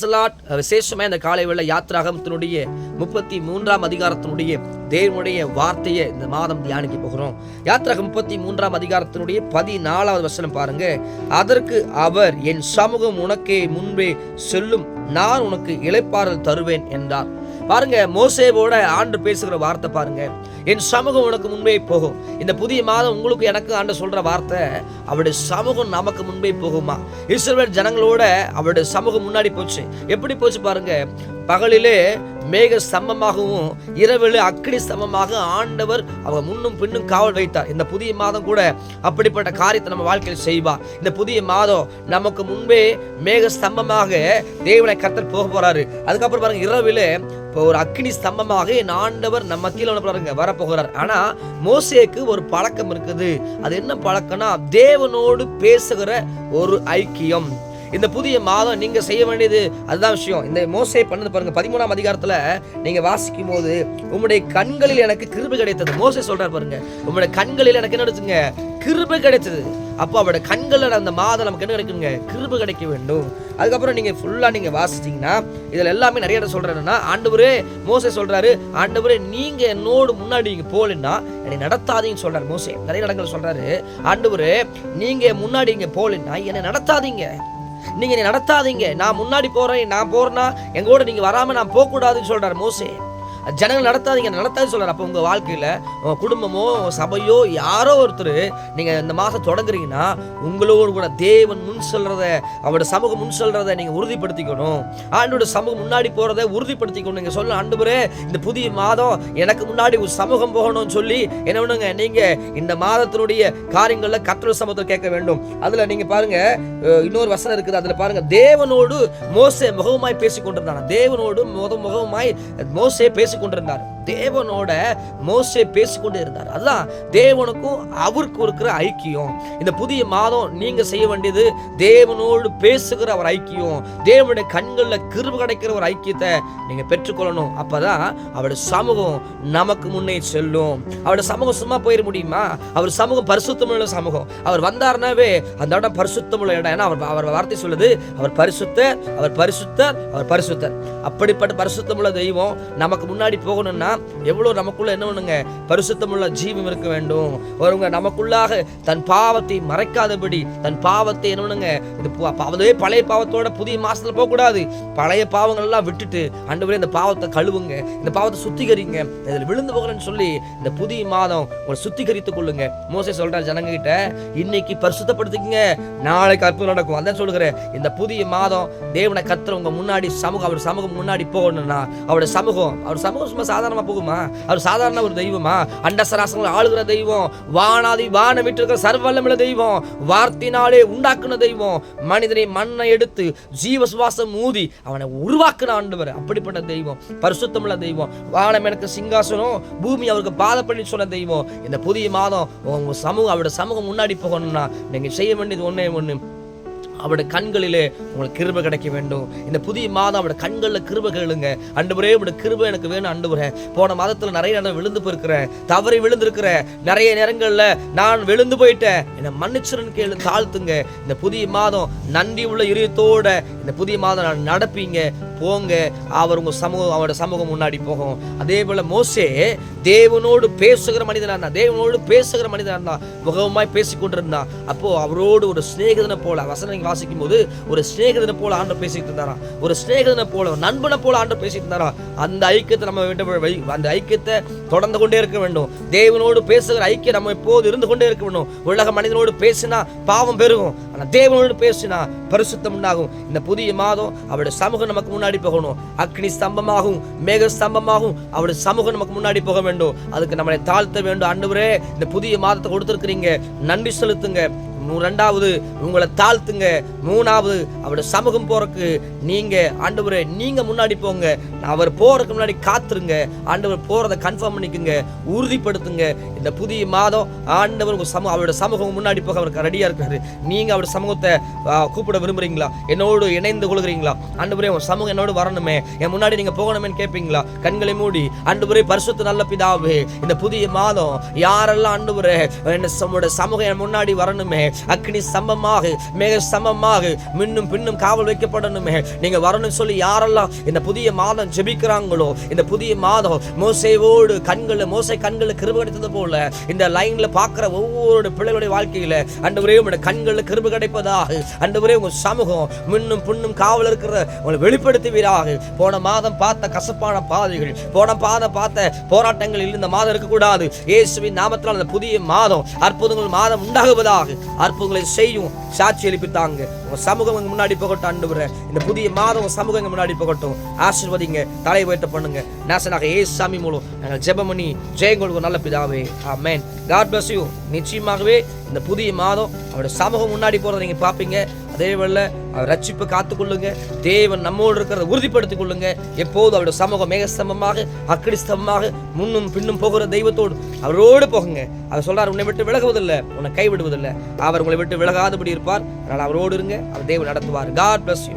Praise விசேஷமாக இந்த காலை வேளை யாத்ராகமத்தினுடைய முப்பத்தி மூன்றாம் அதிகாரத்தினுடைய தேவனுடைய வார்த்தையை இந்த மாதம் தியானிக்க போகிறோம். யாத்ராகம் முப்பத்தி மூன்றாம் அதிகாரத்தினுடைய பதினாலாவது வசனம் பாருங்க. அதற்கு அவர் என் சமூகம் உனக்கே முன்பே செல்லும். நான் உனக்கு இளைப்பாறல் தருவேன் என்றார். பாருங்க மோசேவோட ஆண்டு பேசுகிற வார்த்தை பாருங்க. என் சமூகம் உனக்கு முன்பே போகும். இந்த புதிய மாதம் உங்களுக்கு எனக்கு ஆண்டு சொல்ற வார்த்தை அவருடைய சமூகம் நமக்கு முன்பே போகுமா? இஸ்ரேல் ஜனங்களோட அவருடைய சமூகம் முன்னாடி போச்சு. எப்படி போச்சு பாருங்க? பகலிலே மேக ஸ்தம்பமாகவும் இரவிலே அக்கினி ஸ்தம்பமாக ஆண்டவர் அவர் முன்னும் பின்னும் காவல் வைத்தார். இந்த புதிய மாதம் கூட அப்படிப்பட்ட காரியத்தை நம்ம வாழ்க்கையில் செய்வார் இந்த புதிய மாதம் நமக்கு முன்பே மேக ஸ்தம்பமாக தேவனை கத்தர் போக போறாரு. அதுக்கப்புறம் பாருங்க இரவிலே இப்போ ஒரு அக்னி ஸ்தம்பமாக என் ஆண்டவர் நம்ம கீழே என்ன பாருங்க வரப்போகிறார். ஆனா மோசேக்கு ஒரு பழக்கம் இருக்குது. அது என்ன பழக்கம்னா தேவனோடு பேசுகிற ஒரு ஐக்கியம். இந்த புதிய மாதம் நீங்கள் செய்ய வேண்டியது அதுதான் விஷயம். இந்த மோசை பண்ணது பாருங்க பதிமூணாம் அதிகாரத்தில் நீங்கள் வாசிக்கும் போது உம்முடைய கண்களில் எனக்கு கிருபை கிடைத்தது. மோசை சொல்கிறார் பாருங்க உம்முடைய கண்களில் எனக்கு என்ன கிடைச்சுங்க கிருபை கிடைத்தது அப்போ அவருடைய கண்களில் அந்த மாதம் நமக்கு என்ன கிடைக்குங்க? கிருபை கிடைக்க வேண்டும். அதுக்கப்புறம் நீங்கள் ஃபுல்லாக நீங்கள் வாசிச்சிங்கன்னா இதில் எல்லாமே நிறைய இடம் சொல்கிறேன்னா ஆண்டவரே மோசை சொல்கிறாரு ஆண்டவரே நீங்கள் என்னோடு முன்னாடி நீங்கள் போகலன்னா என்னை நடத்தாதீங்கன்னு சொல்கிறார் மோசே. நிறைய இடங்கள் சொல்கிறாரு ஆண்டவரே நீங்கள் முன்னாடி இங்கே போகலன்னா என்னை நடத்தாதீங்க. நீங்க நடத்தாதீங்க. நான் முன்னாடி போறேன். நான் போறேன்னா எங்க கூட நீங்க வராம நான் போக கூடாதுன்னு சொல்றாரு மோசே. ஜனங்கள் நடத்தாதீங்க நடத்தாது சொல்கிறார் அப்போ உங்கள் வாழ்க்கையில் உங்கள் குடும்பமோ சபையோ யாரோ ஒருத்தர் நீங்கள் இந்த மாதம் தொடங்குறீங்கன்னா உங்களோடு கூட தேவன் முன் சொல்றத அவரோட சமூகம் முன் சொல்றத நீங்கள் உறுதிப்படுத்திக்கணும். ஆண்டோட சமூகம் முன்னாடி போகிறத உறுதிப்படுத்திக்கணும். நீங்கள் சொல்ல ஆண்டவரே இந்த புதிய மாதம் எனக்கு முன்னாடி ஒரு சமூகம் போகணும்னு சொல்லி என்ன பண்ணுங்க நீங்கள் இந்த மாதத்தினுடைய காரியங்களில் கத்திர சமூகத்தை கேட்க வேண்டும். அதில் நீங்க பாருங்க இன்னொரு வசனம் இருக்குது. அதில் பாருங்க தேவனோடு மோசே முகமாய் பேசிக் கொண்டிருந்தாங்க தேவனோடு முக முகமாய் மோசே பேசி கொண்டிருந்தார் தேவனோட மோசே பேசிக்கொண்டே இருந்தார். அதுதான் தேவனுக்கும் அவருக்கும் இருக்கிற ஐக்கியம். இந்த புதிய மாதம் நீங்க செய்ய வேண்டியது தேவனோடு பேசுகிற ஒரு ஐக்கியம். தேவனுடைய கண்களில் கிருபு கிடைக்கிற ஒரு ஐக்கியத்தை நீங்க பெற்றுக்கொள்ளணும். அப்பதான் அவருடைய சமூகம் நமக்கு முன்னே செல்லும். அவருடைய சமூகம் சும்மா போயிட முடியுமா? அவர் சமூகம் பரிசுத்தமுள்ள சமூகம். அவர் வந்தாருனாவே அந்த இடம் பரிசுத்தமுள்ள இடம். ஏன்னா அவர் அவர் வார்த்தை சொல்லுது அவர் பரிசுத்தர் அவர் பரிசுத்தர் அவர் பரிசுத்தர். அப்படிப்பட்ட பரிசுத்தமுள்ள தெய்வம் நமக்கு முன்னாடி போகணும்னா எவ்வளவு நமக்குள்ள என்ன பண்ணுங்க? பரிசுத்தமுள்ள ஜீவம் இருக்க வேண்டும். ஒருவங்க நமக்குள்ளாக தன் பாவத்தை மறைக்காதபடி தன் பாவத்தை என்ன பண்ணுங்க? இந்த பாவதே பழைய பாவத்தோட புதிய மாசத்துல போகக்கூடாது. பழைய பாவங்கள் எல்லாம் விட்டுட்டு ஆண்டவரே இந்த பாவத்தை கழுவுங்க. இந்த பாவத்தை சுத்திகரிங்க. இதில் விழுந்து போகிறேன்னு சொல்லி இந்த புதிய மாதம் உங்களை சுத்திகரித்துக் கொள்ளுங்க. மோசை சொல்ற ஜனங்க கிட்ட இன்னைக்கு பரிசுத்தப்படுத்திக்கங்க. நாளைக்கு அற்புதம் நடக்கும். அதான் சொல்லுகிறேன். இந்த புதிய மாதம் தேவனை கத்துறவங்க முன்னாடி சமூகம் அவர் சமூகம் முன்னாடி போகணும்னா அவருடைய சமூகம் அவர் சமூகம் சும்மா சாதாரணமா போகுமா? அவர் சாதாரண ஒரு தெய்வமா? அண்டசராசங்களை ஆளுகிற தெய்வம். வானாதி வான விட்டிருக்கிற சர்வல்லமுள்ள தெய்வம். வார்த்தினாலே உண்டாக்குன தெய்வம். மனிதனை மண்ணை எடுத்து ஜீவ சுவாசம் ஊதி அவனை உருவாக்குன ஆண்டவர். அப்படிப்பட்ட தெய்வம். பரிசுத்தமுள்ள தெய்வம். வானம் எனக்கு சிங்காசனம் பூமி அவருக்கு பாதப்பள்ளி சொன்ன தெய்வம். இந்த புதிய மாதம் உங்க சமூகம் அவருடைய சமூகம் முன்னாடி போகணும்னா நீங்க செய்ய வேண்டியது ஒண்ணே ஒன்று அவருடைய கண்களிலே உங்களுக்கு கிருப கிடைக்க வேண்டும். இந்த புதிய மாதம் அவருடைய கண்களில் கிருப கேளுங்க. அண்டுபுரே அவருடைய கிருப எனக்கு வேணும் அண்டுபுரே போன மாதத்தில் நிறைய நேரம் விழுந்து போயிருக்கிறேன். தவறி விழுந்திருக்கிறேன் நிறைய நேரங்களில் நான் விழுந்து போயிட்டேன். என்னை மன்னிச்சிருன்னு கேளு தாழ்த்துங்க. இந்த புதிய மாதம் நன்றி உள்ள இதயத்தோட இந்த புதிய மாதம் நான் நடப்பீங்க. போங்க அவர் உங்கள் சமூகம் அவரோட சமூகம் முன்னாடி போகும். அதே போல மோசே தேவனோடு பேசுகிற மனிதனாக இருந்தான். தேவனோடு பேசுகிற மனிதனாக இருந்தான். முகமாய் பேசிக் கொண்டிருந்தான் அப்போ அவரோடு ஒரு சிநேகிதனை போல வசனம் வாசிக்கும் போது ஒரு சிநேகிதனை போல ஆண்டு பேசிட்டு இருந்தாரா? ஒரு சிநேகிதனை போல நண்பனை போல ஆண்டு பேசிட்டு இருந்தாரா? அந்த ஐக்கியத்தை நம்ம விட்டு அந்த ஐக்கியத்தை தொடர்ந்து கொண்டே இருக்க வேண்டும். தேவனோடு பேசுகிற ஐக்கியம் நம்ம எப்போது இருந்து கொண்டே இருக்க வேண்டும். உலக மனிதனோடு பேசினா பாவம் பெருகும். ஆனால் தேவனோடு பேசினா பரிசுத்தம் உண்டாகும். இந்த புதிய மாதம் அவருடைய சமூகம் நமக்கு முன்னாடி போகணும். அக்னி ஸ்தம்பமாகும் மேக ஸ்தம்பமாகும். அவருடைய சமூகம் நமக்கு முன்னாடி போக வேண்டும். அதுக்கு நம்மளை தாழ்த்த வேண்டும். ஆண்டவரே இந்த புதிய மாதத்தை கொடுத்துருக்கிறீங்க. நன்றி செலுத்துங்க. ரெண்டாவது உங்களை தாழ்த்துங்க. மூணாவது அவருடைய சமூகம் போறக்கு நீங்க ஆண்டவரே நீங்க முன்னாடி போங்க. அவர் போறதுக்கு முன்னாடி காத்துருங்க. ஆண்டவர் போறதை கன்ஃபார்ம் பண்ணிக்கோங்க. உறுதிப்படுத்துங்க. இந்த புதிய மாதம் ஆண்டவர் உங்க சமூகம் அவருடைய சமூகம் முன்னாடி போக அவருக்கு ரெடியா இருக்காரு. நீங்க அவருடைய சமூகத்தை கூப்பிட விரும்புறீங்களா? என்னோடு இணைந்து கொள்கிறீங்களா? ஆண்டவரே உங்க சமூகம் என்னோடு வரணுமே. என் முன்னாடி நீங்க போகணுமேன்னு கேட்பீங்களா கண்களை மூடி ஆண்டவரே பரிசுத்த நல்ல பிதாவே இந்த புதிய மாதம் யாரெல்லாம் ஆண்டவரே என்ன சமூக சமூகம் என் முன்னாடி வரணுமே. அக்னி சமமாக மிக சமமாக. மின்னும் பின்னும் காவல் வைக்கப்படணுமே. நீங்க வரணும்னு சொல்லி யாரெல்லாம் இந்த புதிய மாதம் ஜெபிக்கிறாங்களோ இந்த புதிய மாதம் மோசைவோடு கண்கள் மோசை கண்கள் கிருப கிடைத்தது போல இந்த லைன்ல பார்க்குற ஒவ்வொரு பிள்ளைகளுடைய வாழ்க்கையில அண்டவரே உங்களுடைய கண்களில் கிருப கிடைப்பதாக. அண்டவரே உங்க சமூகம் மின்னும் புண்ணும் காவல் இருக்கிற உங்களை வெளிப்படுத்துவீராக. போன மாதம் பார்த்த கசப்பான பாதைகள் போன பாதம் பார்த்த போராட்டங்களில் இந்த மாதம் இருக்கக்கூடாது. இயேசுவின் நாமத்தினால் அந்த புதிய மாதம் அற்புதங்கள் மாதம் உண்டாகுவதாக. அற்புதங்களை செய்யும் சாட்சி எழுப்பித்தாங்க உங்க சமூகம் முன்னாடி போகட்டும் ஆண்டவரே. இந்த புதிய மாதம் உங்க சமூகம் முன்னாடி போகட்டும். ஆசிர்வதிங்க தலை உயர்த்த பண்ணுங்க. நேசனாக ஏ சாமி மூலம் நாங்கள் ஜெபம் பண்ணி நல்ல பிதாவே. ஆமேன். காட் பிளஸ் யூ நிச்சயமாகவே இந்த புதிய மாதம் அவருடைய சமூகம் முன்னாடி போறதை நீங்க பார்ப்பீங்க. அதே வேளை அவர் ரட்சிப்பு காத்துக்கொள்ளுங்க. தேவன் நம்மோடு இருக்கிறத உறுதிப்படுத்திக் கொள்ளுங்க எப்போது அவருடைய சமூகம் மேகஸ்தம்பமாக அக்கடிஸ்தம்பமாக முன்னும் பின்னும் போகிற தெய்வத்தோடு அவரோடு போகுங்க. அவர் சொல்றார் உன்னை விட்டு விலகுவதில்லை உன்னை கைவிடுவதில்லை. அவர் உங்களை விட்டு விலகாதபடி இருப்பார். அதனால் அவரோடு இருங்க. அவர் தேவன் நடத்துவார். God bless you